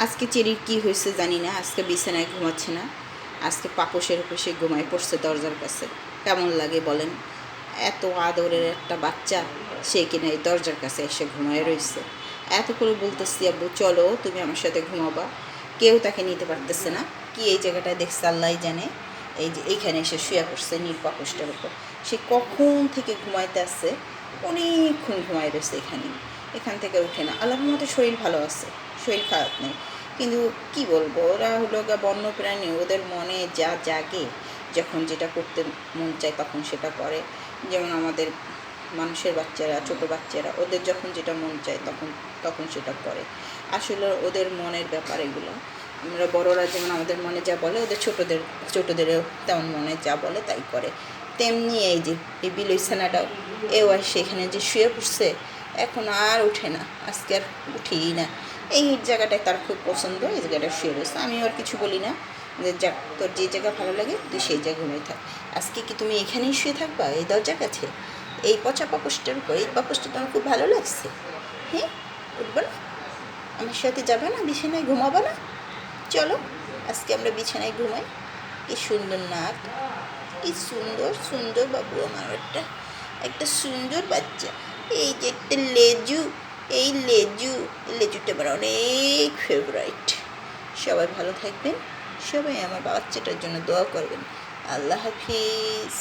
আজকে চেরির কি হয়েছে জানি না, আজকে বিছানায় ঘুমাচ্ছে না। আজকে পাপসের উপর সে ঘুমায় পড়ছে দরজার কাছে। কেমন লাগে বলেন? এত আদরের একটা বাচ্চা, সে কিনা এই দরজার কাছে এসে ঘুমায় রয়েছে। এত করে বলতেছি, আব্বু, চলো, তুমি আমার সাথে ঘুমাবা। কেউ তাকে নিতে পারতেছে না। কি এই জায়গাটায় দেখছে আল্লাহ জানে। এই যে এইখানে এসে শুয়ে পড়ছে নীল পাপসটার উপর। সে কখন থেকে ঘুমাইতে আসছে? অনেকক্ষণ ঘুমায় রয়েছে এখানে। এখান থেকে উঠে না। আল্লাহর মতো শরীর ভালো আছে। শরীর খারাপ নেই। কিন্তু কি বলব, ওরা হলো গা বন্যপ্রাণী, ওদের মনে যা জাগে, যখন যেটা করতে মন চায় তখন সেটা করে। যেমন আমাদের মানুষের বাচ্চারা, ছোট বাচ্চারা, ওদের যখন যেটা মন চায় তখন তখন সেটা করে। আসলে ওদের মনের ব্যাপার এগুলো। আমরা বড়রা যেমন আমাদের মনে যা বলে, ওদের ছোটদের, ছোটদেরও তেমন মনে যা বলে তাই করে। তেমনি এই যে, এই বিলইছানাটাও এও সেখানে যে শুয়ে পড়ছে এখন আর ওঠে না, আজকে আর উঠেই না। এই জায়গাটায় তার খুব পছন্দ, এই জায়গাটা শুয়ে রয়েছে। আমি আর কিছু বলি না, যে যাক, তোর যে জায়গা ভালো লাগে, তুই সেই জায়গায় ঘুমিয়ে থাক। আজকে কি তুমি এখানেই শুয়ে থাকবা, এই দরজার কাছে? এই পচা পাপোসটার উপর, এই পাপোসটা তোমার খুব ভালো লাগছে? হ্যাঁ উঠবো না? আমার সাথে যাবে না, বিছানায় ঘুমাবো না? চলো, আজকে আমরা বিছানায় ঘুমাই। কি সুন্দর নাক, কি সুন্দর সুন্দর বাবু আমার একটা। একটা সুন্দর বাচ্চা। এই যে একটা লেজু, এই লেজু লেজুটা আমার অনেক ফেভারাইট সবাই ভালো থাকবেন, সবাই আমার বাচ্চাটার জন্য দোয়া করবেন। আল্লাহ হাফিজ।